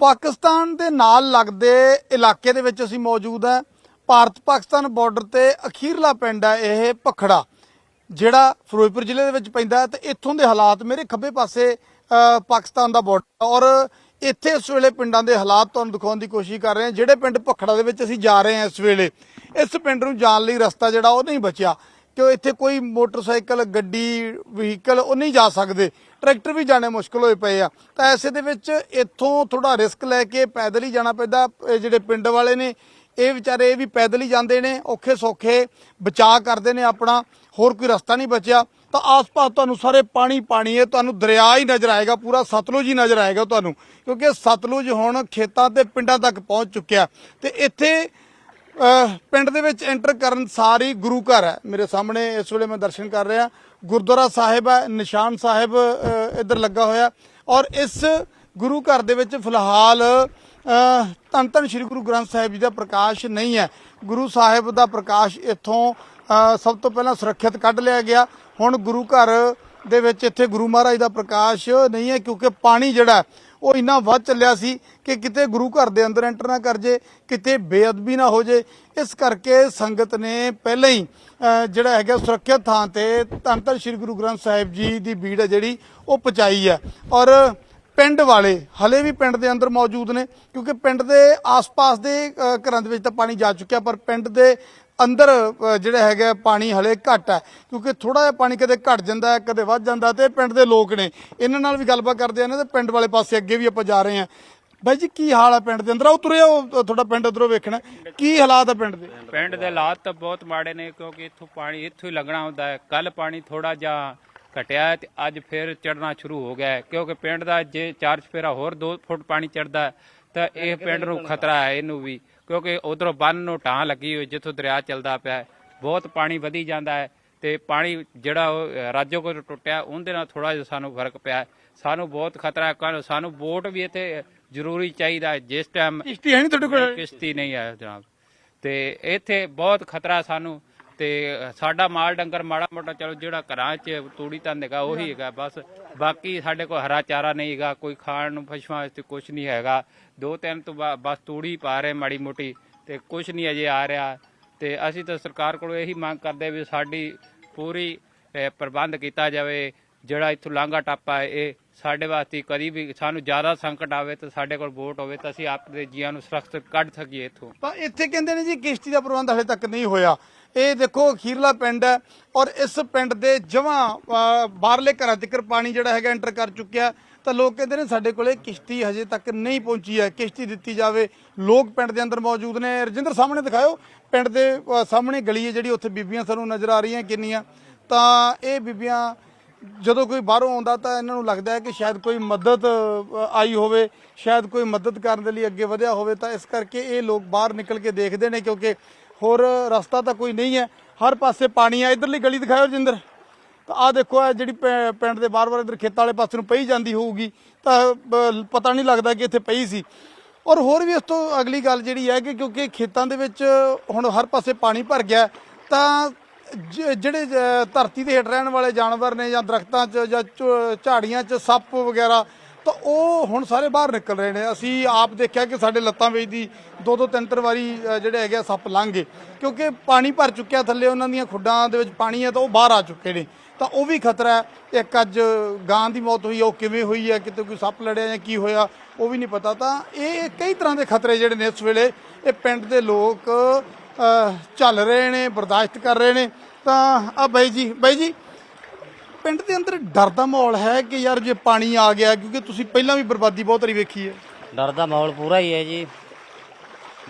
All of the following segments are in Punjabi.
ਪਾਕਿਸਤਾਨ ਦੇ ਨਾਲ ਲੱਗਦੇ ਇਲਾਕੇ ਦੇ ਵਿੱਚ ਅਸੀਂ ਮੌਜੂਦ ਹਾਂ। ਭਾਰਤ ਪਾਕਿਸਤਾਨ ਬਾਰਡਰ ਤੇ ਅਖੀਰਲਾ ਪਿੰਡ ਹੈ ਇਹ ਭਖੜਾ, ਜਿਹੜਾ ਫਿਰੋਜ਼ਪੁਰ ਜ਼ਿਲ੍ਹੇ ਦੇ ਵਿੱਚ ਪੈਂਦਾ ਹੈ ਤੇ ਇੱਥੋਂ ਦੇ ਹਾਲਾਤ ਮੇਰੇ ਖੱਬੇ ਪਾਸੇ ਪਾਕਿਸਤਾਨ ਦਾ ਬਾਰਡਰ ਔਰ ਇੱਥੇ ਇਸ ਵੇਲੇ ਪਿੰਡਾਂ ਦੇ ਹਾਲਾਤ ਤੁਹਾਨੂੰ ਦਿਖਾਉਣ ਦੀ ਕੋਸ਼ਿਸ਼ ਕਰ ਰਹੇ ਹਾਂ। ਜਿਹੜੇ ਪਿੰਡ ਭਖੜਾ ਦੇ ਵਿੱਚ ਅਸੀਂ ਜਾ ਰਹੇ ਹਾਂ ਇਸ ਵੇਲੇ, ਇਸ ਪਿੰਡ ਨੂੰ ਜਾਣ ਲਈ ਰਸਤਾ ਜਿਹੜਾ ਉਹ ਨਹੀਂ ਬਚਿਆ। ਕਿ ਇੱਥੇ ਕੋਈ ਮੋਟਰਸਾਈਕਲ, ਗੱਡੀ, ਵਹੀਕਲ ਉਹ ਨਹੀਂ ਜਾ ਸਕਦੇ। ਟਰੈਕਟਰ ਵੀ ਜਾਣੇ ਮੁਸ਼ਕਲ ਹੋਏ ਪਏ ਆ। ਤਾਂ ਐਸੇ ਦੇ ਵਿੱਚ ਇੱਥੋਂ ਥੋੜਾ ਰਿਸਕ ਲੈ ਕੇ ਪੈਦਲ ਹੀ ਜਾਣਾ ਪੈਂਦਾ। ਜਿਹੜੇ ਪਿੰਡ ਵਾਲੇ ਨੇ, ਇਹ ਵਿਚਾਰੇ ਵੀ ਪੈਦਲ ਹੀ ਜਾਂਦੇ ਨੇ, ਔਖੇ ਸੌਖੇ ਬਚਾਅ ਕਰਦੇ ਨੇ ਆਪਣਾ। ਹੋਰ ਕੋਈ ਰਸਤਾ ਨਹੀਂ ਬਚਿਆ। ਤਾਂ ਆਸ-ਪਾਸ ਤੁਹਾਨੂੰ ਸਾਰੇ ਪਾਣੀ ਪਾਣੀ ਹੈ, ਤੁਹਾਨੂੰ ਦਰਿਆ ਹੀ ਨਜ਼ਰ ਆਏਗਾ, ਪੂਰਾ ਸਤਲੁਜ ਹੀ ਨਜ਼ਰ ਆਏਗਾ ਤੁਹਾਨੂੰ। ਕਿਉਂਕਿ ਸਤਲੁਜ ਹੁਣ ਖੇਤਾਂ ਤੇ ਪਿੰਡਾਂ ਤੱਕ ਪਹੁੰਚ ਚੁੱਕਿਆ। ਤੇ ਇੱਥੇ ਪਿੰਡ ਦੇ ਵਿੱਚ ਐਂਟਰ ਕਰਨ ਸਾਰੀ ਗੁਰੂ ਘਰ ਹੈ। ਮੇਰੇ ਸਾਹਮਣੇ ਇਸ ਵੇਲੇ ਮੈਂ ਦਰਸ਼ਨ ਕਰ ਰਿਹਾ। ਗੁਰਦੁਆਰਾ ਸਾਹਿਬ ਹੈ ਨਿਸ਼ਾਨ ਸਾਹਿਬ ਇੱਧਰ ਲੱਗਾ ਹੋਇਆ। ਔਰ ਇਸ ਗੁਰੂ ਘਰ ਦੇ ਵਿੱਚ ਫਿਲਹਾਲ ਅਹ, ਧੰਨ ਧੰਨ ਸ੍ਰੀ ਗੁਰੂ ਗ੍ਰੰਥ ਸਾਹਿਬ ਜੀ ਦਾ ਪ੍ਰਕਾਸ਼ ਨਹੀਂ ਹੈ। ਗੁਰੂ ਸਾਹਿਬ ਦਾ ਪ੍ਰਕਾਸ਼ ਇੱਥੋਂ ਸਭ ਤੋਂ ਪਹਿਲਾਂ ਸੁਰੱਖਿਅਤ ਕੱਢ ਲਿਆ ਗਿਆ। ਹੁਣ ਗੁਰੂ ਘਰ ਦੇ ਵਿੱਚ ਇੱਥੇ ਗੁਰੂ ਮਹਾਰਾਜ ਦਾ ਪ੍ਰਕਾਸ਼ ਨਹੀਂ ਹੈ ਕਿਉਂਕਿ ਪਾਣੀ ਜਿਹੜਾ ਉਹ ਇੰਨਾ ਵੱਧ ਚੱਲਿਆ ਸੀ ਕਿ ਕਿਤੇ ਗੁਰੂ ਘਰ ਦੇ ਅੰਦਰ ਐਂਟਰ ਨਾ ਕਰ ਜੇ, ਕਿਤੇ ਬੇਅਦਬੀ ਨਾ ਹੋ ਜੇ। ਇਸ ਕਰਕੇ ਸੰਗਤ ਨੇ ਪਹਿਲਾਂ ਹੀ ਜਿਹੜਾ ਹੈਗਾ ਸੁਰੱਖਿਅਤ ਥਾਂ ਤੇ ਧੰਨ ਧੰਨ ਸ੍ਰੀ ਗੁਰੂ ਗ੍ਰੰਥ ਸਾਹਿਬ ਜੀ ਦੀ ਭੀੜ ਹੈ ਜਿਹੜੀ ਉਹ ਪਚਾਈ ਹੈ। ਔਰ ਪਿੰਡ ਵਾਲੇ, ਹਲੇ ਵੀ ਪਿੰਡ ਦੇ ਅੰਦਰ ਮੌਜੂਦ ਨੇ, ਕਿਉਂਕਿ ਪਿੰਡ ਦੇ ਆਸ-ਪਾਸ ਦੇ ਘਰਾਂ ਦੇ ਵਿੱਚ ਤਾਂ ਪਾਣੀ ਜਾ ਚੁੱਕਿਆ, ਪਰ ਪਿੰਡ ਦੇ ਅੰਦਰ ਅਹ, ਜਿਹੜਾ ਹੈਗਾ ਪਾਣੀ ਹਲੇ ਘੱਟ ਹੈ ਕਿਉਂਕਿ ਥੋੜਾ ਜਿਹਾ ਪਾਣੀ ਕਦੇ ਘਟ ਜਾਂਦਾ ਹੈ ਕਦੇ ਵੱਧ ਜਾਂਦਾ ਤੇ ਪਿੰਡ ਦੇ ਲੋਕ ਨੇ। ਇਹਨਾਂ ਨਾਲ ਵੀ ਗੱਲਬਾਤ ਕਰਦੇ ਆ ਨਾ ਤੇ ਪਿੰਡ ਵਾਲੇ ਪਾਸੇ ਅੱਗੇ ਵੀ ਆਪਾਂ ਜਾ ਰਹੇ ਹਾਂ। ਬਾਈ ਜੀ ਕੀ ਹਾਲ ਹੈ ਪਿੰਡ ਦੇ ਅੰਦਰ? ਉਹ ਤੁਰੇ ਉਹ ਤੁਹਾਡਾ ਪਿੰਡ ਉਧਰੋਂ ਵੇਖਣਾ। ਕੀ ਹਾਲਾਤ ਹੈ ਪਿੰਡ ਦੇ? ਪਿੰਡ ਦੇ ਹਾਲਾਤ ਤਾਂ ਬਹੁਤ ਮਾੜੇ ਨੇ ਕਿਉਂਕਿ ਇੱਥੋਂ ਪਾਣੀ ਇੱਥੋਂ ਹੀ ਲੱਗਣਾ ਹੁੰਦਾ ਹੈ। ਕੱਲ ਪਾਣੀ ਥੋੜਾ ਜਿਹਾ ਘਟਿਆ ਹੈ ਤੇ ਅੱਜ ਫਿਰ ਚੜਨਾ ਸ਼ੁਰੂ ਹੋ ਗਿਆ ਕਿਉਂਕਿ ਪਿੰਡ ਦਾ ਜੇ ਚਾਰ ਚਫੇਰਾ ਹੋਰ 2 ਫੁੱਟ ਪਾਣੀ ਚੜਦਾ ਤਾਂ ਇਹ ਪਿੰਡ ਨੂੰ ਖਤਰਾ ਹੈ ਇਹਨੂੰ ਵੀ ਕਿਉਂਕਿ ਉਧਰੋਂ ਬੰਨ ਨੂੰ ਢਾਂ ਲੱਗੀ ਹੋਈ ਜਿੱਥੋਂ ਦਰਿਆ ਚੱਲਦਾ ਪਿਆ ਹੈ। ਬਹੁਤ ਪਾਣੀ ਵਧੀ ਜਾਂਦਾ ਹੈ ਤੇ ਪਾਣੀ ਜਿਹੜਾ ਉਹ ਰਾਜੋ ਕੋਲ ਟੁੱਟਿਆ ਉਹਦੇ ਨਾਲ ਥੋੜਾ ਜਿਹਾ ਸਾਨੂੰ ਫ਼ਰਕ ਪਿਆ ਹੈ। ਸਾਨੂੰ ਬਹੁਤ ਖਤਰਾ ਹੈ ਸਾਨੂੰ ਵੋਟ ਵੀ ਇੱਥੇ ਜ਼ਰੂਰੀ ਚਾਹੀਦਾ ਹੈ ਜਿਸ ਟਾਈਮ ਕਿਸ਼ਤੀ ਹੈ ਨਹੀਂ ਤੁਹਾਡੇ ਕੋਲ? ਕਿਸ਼ਤੀ ਨਹੀਂ ਹੈ ਜਨਾਬ। ਤੇ ਇੱਥੇ ਬਹੁਤ ਖਤਰਾ ਸਾਨੂੰ। ਤੇ ਸਾਡਾ ਮਾਲ ਡੰਗਰ ਮਾੜਾ ਮੋਟਾ, ਚਲੋ ਜਿਹੜਾ ਘਰਾਂ 'ਚ ਤੂੜੀ ਤਾਂ ਹੈਗਾ, ਉਹੀ ਹੈਗਾ, ਬਸ। ਬਾਕੀ ਸਾਡੇ ਕੋਲ ਹਰਾ ਚਾਰਾ ਨਹੀਂ ਹੈਗਾ, ਕੋਈ ਖਾਣ ਨੂੰ ਪਸ਼ੂਆਂ ਵਾਸਤੇ ਕੁਝ ਨਹੀਂ ਹੈਗਾ। ਦੋ ਤਿੰਨ ਤੋਂ ਬਾ- ਬਸ ਤੂੜੀ ਪਾ ਰਹੇ ਮਾੜੀ ਮੋਟੀ, ਤੇ ਕੁਝ ਨਹੀਂ ਅਜੇ ਆ ਰਿਹਾ। ਤੇ ਅਸੀਂ ਤਾਂ ਸਰਕਾਰ ਕੋਲੋਂ ਇਹੀ ਮੰਗ ਕਰਦੇ ਵੀ ਸਾਡੀ ਪੂਰੀ ਪ੍ਰਬੰਧ ਕੀਤਾ ਜਾਵੇ, ਜਿਹੜਾ ਇੱਥੋਂ ਲਾਂਘਾ ਟਾਪਾ ਹੈ, ਇਹ ਸਾਡੇ ਵਾਸਤੇ ਕਦੀ ਵੀ ਸਾਨੂੰ ਜ਼ਿਆਦਾ ਸੰਕਟ ਆਵੇ ਤਾਂ ਸਾਡੇ ਕੋਲ ਵੋਟ ਹੋਵੇ ਤਾਂ ਅਸੀਂ ਆਪਣੇ ਜੀਆਂ ਨੂੰ ਸੁਰੱਖਿਅਤ ਕੱਢ ਸਕੀਏ ਇੱਥੋਂ। ਤਾਂ ਇੱਥੇ ਕਹਿੰਦੇ ਨੇ ਜੀ, ਕਿਸ਼ਤੀ ਦਾ ਪ੍ਰਬੰਧ ਹਲੇ ਤੱਕ ਨਹੀਂ ਹੋਇਆ। ਇਹ ਦੇਖੋ ਅਖੀਰਲਾ ਪਿੰਡ ਹੈ ਔਰ ਇਸ ਪਿੰਡ ਦੇ ਜਮਾਂ ਬਾਹਰਲੇ ਘਰਾਂ ਤੱਕ ਪਾਣੀ ਜਿਹੜਾ ਹੈਗਾ ਐਂਟਰ ਕਰ ਚੁੱਕਿਆ ਤਾਂ ਲੋਕ ਕਹਿੰਦੇ ਨੇ ਸਾਡੇ ਕੋਲੇ ਕਿਸ਼ਤੀ ਹਜੇ ਤੱਕ ਨਹੀਂ ਪਹੁੰਚੀ ਹੈ। ਕਿਸ਼ਤੀ ਦਿੱਤੀ ਜਾਵੇ। ਲੋਕ ਪਿੰਡ ਦੇ ਅੰਦਰ ਮੌਜੂਦ ਨੇ। ਰਜਿੰਦਰ, ਸਾਹਮਣੇ ਦਿਖਾਓ। ਪਿੰਡ ਦੇ ਸਾਹਮਣੇ ਗਲੀ ਹੈ ਜਿਹੜੀ, ਉੱਥੇ ਬੀਬੀਆਂ ਸਾਨੂੰ ਨਜ਼ਰ ਆ ਰਹੀਆਂ ਕਿੰਨੀਆਂ। ਤਾਂ ਇਹ ਬੀਬੀਆਂ ਜਦੋਂ ਕੋਈ ਬਾਹਰੋਂ ਆਉਂਦਾ ਤਾਂ ਇਹਨਾਂ ਨੂੰ ਲੱਗਦਾ ਹੈ ਕਿ ਸ਼ਾਇਦ ਕੋਈ ਮਦਦ ਆਈ ਹੋਵੇ, ਸ਼ਾਇਦ ਕੋਈ ਮਦਦ ਕਰਨ ਦੇ ਲਈ ਅੱਗੇ ਵਧਿਆ ਹੋਵੇ, ਤਾਂ ਇਸ ਕਰਕੇ ਇਹ ਲੋਕ ਬਾਹਰ ਨਿਕਲ ਕੇ ਦੇਖਦੇ ਨੇ ਕਿਉਂਕਿ ਹੋਰ ਰਸਤਾ ਤਾਂ ਕੋਈ ਨਹੀਂ ਹੈ। ਹਰ ਪਾਸੇ ਪਾਣੀ ਹੈ ਇਧਰਲੀ ਗਲੀ ਦਿਖਾਓ ਜਿੰਦਰ ਤਾਂ ਆਹ ਦੇਖੋ ਇਹ ਜਿਹੜੀ ਪੈ- ਪਿੰਡ ਦੇ ਬਾਰ-ਬਾਰ ਇਧਰ ਖੇਤਾਂ ਵਾਲੇ ਪਾਸੇ ਨੂੰ ਪਈ ਜਾਂਦੀ ਹੋਊਗੀ, ਤਾਂ ਪਤਾ ਨਹੀਂ ਲੱਗਦਾ ਕਿ ਇੱਥੇ ਪਈ ਸੀ। ਔਰ ਹੋਰ ਵੀ ਇਸ ਤੋਂ ਅਗਲੀ ਗੱਲ ਜਿਹੜੀ ਹੈ ਕਿ ਕਿਉਂਕਿ ਖੇਤਾਂ ਦੇ ਵਿੱਚ ਹੁਣ ਹਰ ਪਾਸੇ ਪਾਣੀ ਭਰ ਗਿਆ ਤਾਂ ਜਿਹੜੇ ਧਰਤੀ ਦੇ ਹੇਠ ਰਹਿਣ ਵਾਲੇ ਜਾਨਵਰ ਨੇ ਜਾਂ ਦਰਖਤਾਂ 'ਚ ਜਾਂ ਝ- ਝਾੜੀਆਂ 'ਚ, ਸੱਪ ਵਗੈਰਾ, ਤਾਂ ਉਹ ਹੁਣ ਸਾਰੇ ਬਾਹਰ ਨਿਕਲ ਰਹੇ ਨੇ। ਅਸੀਂ ਆਪ ਦੇਖਿਆ ਕਿ ਸਾਡੇ ਲੱਤਾਂ ਵਿੱਚ ਦੀ ਦੋ ਦੋ ਤਿੰਨ ਤਿੰਨ ਵਾਰੀ ਜਿਹੜੇ ਹੈਗੇ ਆ ਸੱਪ ਲੰਘ ਗਏ। ਕਿਉਂਕਿ ਪਾਣੀ ਭਰ ਚੁੱਕਿਆ ਥੱਲੇ ਉਹਨਾਂ ਦੀਆਂ ਖੁੱਡਾਂ ਦੇ ਵਿੱਚ ਪਾਣੀ ਹੈ ਤਾਂ ਉਹ ਬਾਹਰ ਆ ਚੁੱਕੇ ਨੇ। ਤਾਂ ਉਹ ਵੀ ਖਤਰਾ ਹੈ। ਇੱਕ ਅੱਜ ਗਾਂ ਦੀ ਮੌਤ ਹੋਈ ਹੈ ਉਹ ਕਿਵੇਂ ਹੋਈ ਹੈ ਕਿਤੇ ਕੋਈ ਸੱਪ ਲੜਿਆ ਜਾਂ ਕੀ ਹੋਇਆ, ਉਹ ਵੀ ਨਹੀਂ ਪਤਾ। ਤਾਂ ਇਹ ਕਈ ਤਰ੍ਹਾਂ ਦੇ ਖਤਰੇ ਜਿਹੜੇ ਨੇ ਇਸ ਵੇਲੇ। ਇਹ ਪਿੰਡ ਦੇ ਲੋਕ ਚੱਲ ਰਹੇ ਨੇ, ਬਰਦਾਸ਼ਤ ਕਰ ਰਹੇ ਨੇ। ਤਾਂ, ਆ ਬਾਈ ਜੀ ਬਾਈ ਜੀ, ਪਿੰਡ ਦੇ ਅੰਦਰ ਡਰ ਦਾ ਮਾਹੌਲ ਹੈ ਕਿ ਯਾਰ ਜੇ ਪਾਣੀ ਆ ਗਿਆ, ਕਿਉਂਕਿ ਤੁਸੀਂ ਪਹਿਲਾਂ ਵੀ ਬਰਬਾਦੀ ਬਹੁਤ ਵਾਰੀ ਵੇਖੀ ਹੈ। ਡਰ ਦਾ ਮਾਹੌਲ ਪੂਰਾ ਹੀ ਹੈ ਜੀ।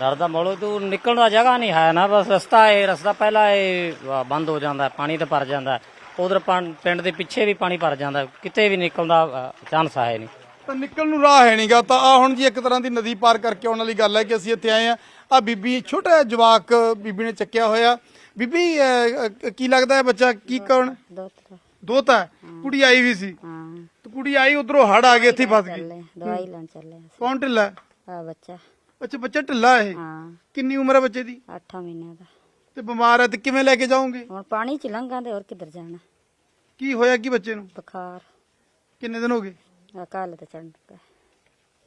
ਡਰ ਦਾ ਮਾਹੌਲ, ਤੂੰ ਨਿਕਲਣ ਦਾ ਜਗ੍ਹਾ ਨਹੀਂ ਹੈ ਨਾ, ਬਸ ਰਸਤਾ ਹੈ ਰਸਤਾ ਪਹਿਲਾਂ ਇਹ ਬੰਦ ਹੋ ਜਾਂਦਾ ਪਾਣੀ ਤੇ ਭਰ ਜਾਂਦਾ ਉਧਰ ਪਿੰਡ ਦੇ ਪਿੱਛੇ ਵੀ ਪਾਣੀ ਭਰ ਜਾਂਦਾ ਕਿਤੇ ਵੀ ਨਿਕਲਣ ਦਾ ਚਾਂਸ ਹੈ ਨਹੀਂ। ਤਾਂ ਨਿਕਲਣ ਨੂੰ ਰਾਹ ਹੈ ਨਹੀਂਗਾ ਤਾਂ ਆ ਹੁਣ ਜੀ ਇੱਕ ਤਰ੍ਹਾਂ ਦੀ ਨਦੀ ਪਾਰ ਕਰਕੇ ਆਉਣ ਵਾਲੀ ਗੱਲ ਹੈ ਕਿ ਅਸੀਂ ਇੱਥੇ ਆਏ ਆ ਆ ਬੀਬੀ ਛੋਟਾ ਜਿਹਾ ਜਵਾਕ ਬੀਬੀ ਨੇ ਚੱਕਿਆ ਹੋਇਆ। ਬੀਬੀ ਅਹ, ਕੀ ਲੱਗਦਾ ਹੈ ਬੱਚਾ? ਕੀ ਕੌਣ? ਦੋਤਰਾ ਦੋਤਾ। ਹੈ? ਕੁੜੀ ਆਈ ਵੀ ਸੀ। ਹਾਂ ਤੇ ਕੁੜੀ ਆਈ ਉਧਰੋਂ ਹੜ ਆ ਗਏ ਇੱਥੇ ਹੀ ਫਸ ਗਈ। ਚੱਲੇ ਦਵਾਈ ਲੈਣ ਚੱਲੇ ਕੌਣ ਢਿੱਲਾ? ਹੈ? ਆ ਬੱਚਾ। ਅੱਛਾ ਬੱਚਾ ਢਿੱਲਾ ਹੈ ਹਾਂ। ਕਿੰਨੀ ਉਮਰ ਹੈ ਬੱਚੇ ਦੀ? 8 ਮਹੀਨਿਆਂ ਦਾ। ਤੇ ਬਿਮਾਰ ਹੈ ਤੇ ਕਿਵੇਂ ਲੈ ਕੇ ਜਾਓਗੇ? ਹੁਣ ਪਾਣੀ ਚ ਲੰਘਾਂ ਤੇ ਹੋਰ ਕਿੱਧਰ ਜਾਣਾ? ਕੀ ਹੋਇਆ ਕੀ ਬੱਚੇ ਨੂੰ? ਬੁਖਾਰ। ਕਿੰਨੇ ਦਿਨ ਹੋ ਗਏ? ਆ ਕੱਲ ਤੇ ਚੜਨ ਪਿਆ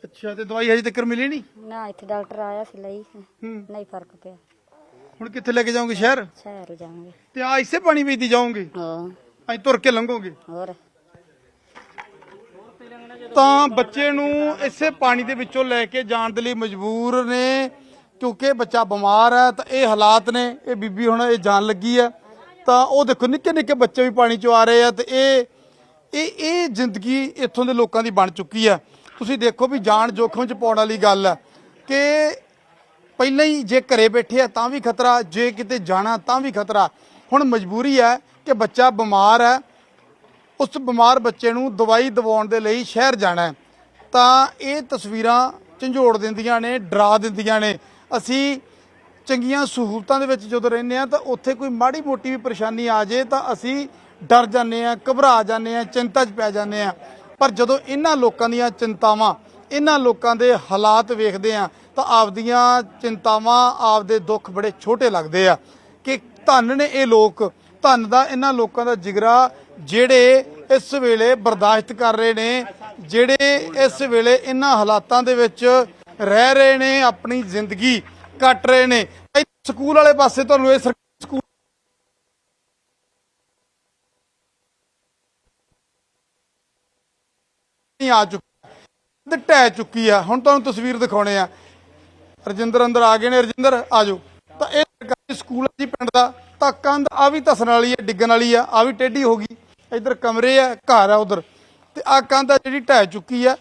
ਅੱਛਾ ਤੇ ਦਵਾਈ ਹਜੇ ਤੱਕ ਮਿਲੀ ਨਹੀਂ? ਨਾ ਇੱਥੇ ਡਾਕਟਰ ਆਇਆ ਸੀ ਲਈ। ਹੂੰ। ਨਹੀਂ ਫ਼ਰਕ ਪਿਆ। ਹੁਣ ਕਿੱਥੇ ਲੈ ਕੇ ਜਾਓਗੇ ਸ਼ਹਿਰ? ਸ਼ਹਿਰ ਜਾਵਾਂਗੇ। ਤੇ ਆ ਇਸੇ ਪਾਣੀ ਵੇਚਦੀ ਜਾਓਗੇ? ਹਾਂ। ਅਸੀਂ ਤੁਰ ਕੇ ਲੰਘੋਗੇ? ਹੋਰ? ਤਾਂ ਬੱਚੇ ਨੂੰ ਇਸੇ ਪਾਣੀ ਦੇ ਵਿੱਚੋਂ ਲੈ ਕੇ ਜਾਣ ਦੇ ਲਈ ਮਜਬੂਰ ਨੇ ਕਿਉਂਕਿ ਬੱਚਾ ਬਿਮਾਰ ਹੈ ਤਾਂ ਇਹ ਹਾਲਾਤ ਨੇ ਇਹ ਬੀਬੀ ਹੁਣ ਇਹ ਜਾਣ ਲੱਗੀ ਹੈ। ਤਾਂ ਉਹ ਦੇਖੋ ਨਿੱਕੇ ਨਿੱਕੇ ਬੱਚੇ ਵੀ ਪਾਣੀ ਚੋਂ ਆ ਰਹੇ ਆ ਤੇ ਇਹ ਇਹ ਇਹ ਜ਼ਿੰਦਗੀ ਇੱਥੋਂ ਦੇ ਲੋਕਾਂ ਦੀ ਬਣ ਚੁੱਕੀ ਹੈ। ਤੁਸੀਂ ਦੇਖੋ ਵੀ ਜਾਨ ਜੋਖਮ ਚ ਪਾਉਣ ਵਾਲੀ ਗੱਲ ਹੈ ਕਿ ਪਹਿਲਾਂ ਹੀ ਜੇ ਘਰੇ ਬੈਠੇ ਆ ਤਾਂ ਵੀ ਖਤਰਾ, ਜੇ ਕਿਤੇ ਜਾਣਾ ਤਾਂ ਵੀ ਖਤਰਾ। ਹੁਣ ਮਜਬੂਰੀ ਹੈ ਕਿ ਬੱਚਾ ਬਿਮਾਰ ਹੈ। ਉਸ ਬਿਮਾਰ ਬੱਚੇ ਨੂੰ ਦਵਾਈ ਦਿਵਾਉਣ ਦੇ ਲਈ ਸ਼ਹਿਰ ਜਾਣਾ ਹੈ। ਤਾਂ ਇਹ ਤਸਵੀਰਾਂ ਝੰਜੋੜ ਦਿੰਦੀਆਂ ਨੇ, ਡਰਾ ਦਿੰਦੀਆਂ ਨੇ। ਅਸੀਂ ਚੰਗੀਆਂ ਸਹੂਲਤਾਂ ਦੇ ਵਿੱਚ ਜਦੋਂ ਰਹਿੰਦੇ ਆ ਤਾਂ ਉੱਥੇ ਕੋਈ ਮਾੜੀ ਮੋਟੀ ਵੀ ਪਰੇਸ਼ਾਨੀ ਆ ਜੇ ਤਾਂ ਅਸੀਂ ਡਰ ਜਾਂਦੇ ਆ, ਘਬਰਾ ਜਾਂਦੇ ਆ, ਚਿੰਤਾ 'ਚ ਪੈ ਜਾਂਦੇ ਆ। ਪਰ ਜਦੋਂ ਇਹਨਾਂ ਲੋਕਾਂ ਦੀਆਂ ਚਿੰਤਾਵਾਂ, ਇਹਨਾਂ ਲੋਕਾਂ ਦੇ ਹਾਲਾਤ ਵੇਖਦੇ ਆ, ਤਾਂ ਆਪਦੀਆਂ ਚਿੰਤਾਵਾਂ ਆਪਦੇ ਦੁੱਖ ਬੜੇ ਛੋਟੇ ਲੱਗਦੇ ਆ ਕਿ ਧੰਨ ਨੇ ਇਹ ਲੋਕ, ਧੰਨ ਦਾ ਇਹਨਾਂ ਲੋਕਾਂ ਦਾ ਜਿਗਰਾ ਜਿਹੜੇ ਇਸ ਵੇਲੇ ਬਰਦਾਸ਼ਤ ਕਰ ਰਹੇ ਨੇ, ਜਿਹੜੇ ਇਸ ਵੇਲੇ ਇਹਨਾਂ ਹਾਲਾਤਾਂ ਦੇ ਵਿੱਚ ਰਹਿ ਰਹੇ ਨੇ, ਆਪਣੀ ਜ਼ਿੰਦਗੀ ਕੱਟ ਰਹੇ ਨੇ। ਸਕੂਲ ਵਾਲੇ ਪਾਸੇ ਤੁਹਾਨੂੰ ਇਹ ਸਰਕਾਰੀ ਸਕੂਲ ਨਹੀਂ ਆ ਚੁੱਕੀ ਤੇ ਢਹਿ ਚੁੱਕੀ ਆ। ਹੁਣ ਤੁਹਾਨੂੰ ਤਸਵੀਰ ਦਿਖਾਉਣੇ ਆ। ਰਜਿੰਦਰ ਅੰਦਰ ਆ ਗਏ ਨੇ। ਰਜਿੰਦਰ, ਆ ਜਾਓ। ਤਾਂ ਇਹ ਸਰਕਾਰੀ ਸਕੂਲ ਹੈ ਜੀ ਪਿੰਡ ਦਾ। ਤਾਂ ਕੰਧ ਆ ਵੀ ਧਸਣ ਵਾਲੀ ਹੈ ਡਿੱਗਣ ਵਾਲੀ ਆ। ਆ ਵੀ ਟੇਢੀ ਹੋ ਗਈ। ਇੱਧਰ ਕਮਰੇ ਆ, ਘਰ ਆ ਉਧਰ। ਤੇ ਆ ਕੰਧ ਆ ਜਿਹੜੀ ਢਹਿ ਚੁੱਕੀ ਆ।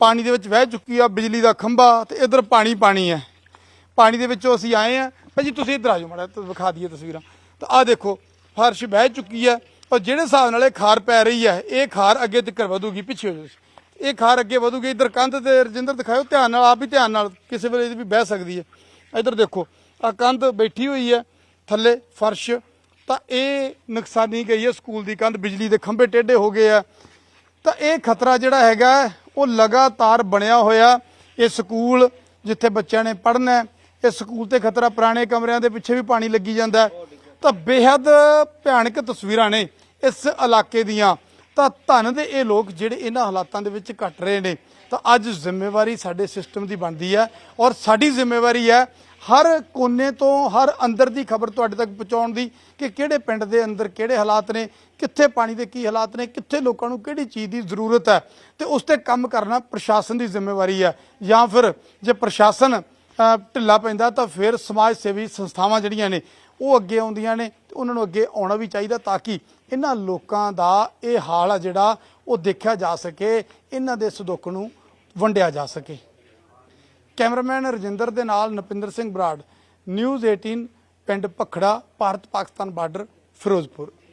ਪਾਣੀ ਦੇ ਵਿੱਚ ਵਹਿ ਚੁੱਕੀ ਆ। ਬਿਜਲੀ ਦਾ ਖੰਭਾ ਤੇ ਇੱਧਰ ਪਾਣੀ ਪਾਣੀ ਹੈ ਪਾਣੀ ਦੇ ਵਿੱਚੋਂ ਅਸੀਂ ਆਏ ਆ। ਭਾਜੀ, ਤੁਸੀਂ ਇੱਧਰ ਆ ਜਾਓ ਮਾੜਾ ਵਿਖਾ ਦਈਏ ਤਸਵੀਰਾਂ। ਤਾਂ ਆ ਦੇਖੋ, ਫਰਸ਼ ਬਹਿ ਚੁੱਕੀ ਹੈ ਔਰ ਜਿਹੜੇ ਹਿਸਾਬ ਨਾਲ ਇਹ ਖਾਰ ਪੈ ਰਹੀ ਹੈ ਇਹ ਖਾਰ ਅੱਗੇ ਤੱਕ ਵਧੂਗੀ, ਪਿੱਛੇ ਹੋ ਜਾਓ ਇਹ ਖਾਰ ਅੱਗੇ ਵਧੂਗੀ, ਇੱਧਰ ਕੰਧ ਤੇ ਰਜਿੰਦਰ ਦਿਖਾਓ ਧਿਆਨ ਨਾਲ, ਆਪ ਵੀ ਧਿਆਨ ਨਾਲ, ਕਿਸੇ ਵੇਲੇ ਇਹ ਵੀ ਬਹਿ ਸਕਦੀ ਹੈ। ਇੱਧਰ ਦੇਖੋ ਆ ਕੰਧ ਬੈਠੀ ਹੋਈ ਹੈ, ਥੱਲੇ ਫਰਸ਼, ਤਾਂ ਇਹ ਨੁਕਸਾਨੀ ਗਈ ਹੈ ਸਕੂਲ ਦੀ ਕੰਧ, ਬਿਜਲੀ ਦੇ ਖੰਭੇ ਟੇਢੇ ਹੋ ਗਏ ਆ। ਤਾਂ ਇਹ ਖਤਰਾ ਜਿਹੜਾ ਹੈਗਾ, ਉਹ ਲਗਾਤਾਰ ਬਣਿਆ ਹੋਇਆ, ਇਹ ਸਕੂਲ ਜਿੱਥੇ ਬੱਚਿਆਂ ਨੇ ਪੜ੍ਹਨਾ ਇਹ ਸਕੂਲ ਤੇ ਖਤਰਾ ਪੁਰਾਣੇ ਕਮਰਿਆਂ ਦੇ ਪਿੱਛੇ ਵੀ ਪਾਣੀ ਲੱਗੀ ਜਾਂਦਾ ਤਾਂ ਬੇਹੱਦ ਭਿਆਨਕ ਤਸਵੀਰਾਂ ਨੇ ਇਸ ਇਲਾਕੇ ਦੀਆਂ। ਤਾਂ ਧਨ ਦੇ ਇਹ ਲੋਕ ਜਿਹੜੇ ਇਹਨਾਂ ਹਾਲਾਤਾਂ ਦੇ ਵਿੱਚ ਕੱਟ ਰਹੇ ਨੇ, ਤਾਂ ਅੱਜ ਜ਼ਿੰਮੇਵਾਰੀ ਸਾਡੇ ਸਿਸਟਮ ਦੀ ਬਣਦੀ ਹੈ ਔਰ ਸਾਡੀ ਜ਼ਿੰਮੇਵਾਰੀ ਹੈ ਹਰ ਕੋਨੇ ਤੋਂ ਹਰ ਅੰਦਰ ਦੀ ਖਬਰ ਤੁਹਾਡੇ ਤੱਕ ਪਹੁੰਚਾਉਣ ਦੀ ਕਿ ਕਿਹੜੇ ਪਿੰਡ ਦੇ ਅੰਦਰ ਕਿਹੜੇ ਹਾਲਾਤ ਨੇ, ਕਿੱਥੇ ਪਾਣੀ ਦੇ ਕੀ ਹਾਲਾਤ ਨੇ, ਕਿੱਥੇ ਲੋਕਾਂ ਨੂੰ ਕਿਹੜੀ ਚੀਜ਼ ਦੀ ਜ਼ਰੂਰਤ ਹੈ ਤੇ ਉਸ ਤੇ ਕੰਮ ਕਰਨਾ ਪ੍ਰਸ਼ਾਸਨ ਦੀ ਜ਼ਿੰਮੇਵਾਰੀ ਹੈ ਜਾਂ ਫਿਰ ਜੇ ਪ੍ਰਸ਼ਾਸਨ ਢਿੱਲਾ ਪੈਂਦਾ ਤਾਂ ਫਿਰ ਸਮਾਜ ਸੇਵੀ ਸੰਸਥਾਵਾਂ ਜਿਹੜੀਆਂ ਨੇ ਉਹ ਅੱਗੇ ਆਉਂਦੀਆਂ ਨੇ ਤੇ ਉਹਨਾਂ ਨੂੰ ਅੱਗੇ ਆਉਣਾ ਵੀ ਚਾਹੀਦਾ ਤਾਂ ਕਿ ਇਹਨਾਂ ਲੋਕਾਂ ਦਾ ਇਹ ਹਾਲ ਆ ਜਿਹੜਾ ਉਹ ਦੇਖਿਆ ਜਾ ਸਕੇ, ਇਹਨਾਂ ਦੇ ਸੁਦੁੱਖ ਨੂੰ ਵੰਡਿਆ ਜਾ ਸਕੇ। ਕੈਮਰਾਮੈਨ ਰਜਿੰਦਰ ਦੇ ਨਾਲ ਨਪਿੰਦਰ ਸਿੰਘ ਬਰਾੜ, ਨਿਊਜ਼ 18 ਪਿੰਡ ਪਖੜਾ ਭਾਰਤ ਪਾਕਿਸਤਾਨ ਬਾਰਡਰ, ਫਿਰੋਜ਼ਪੁਰ।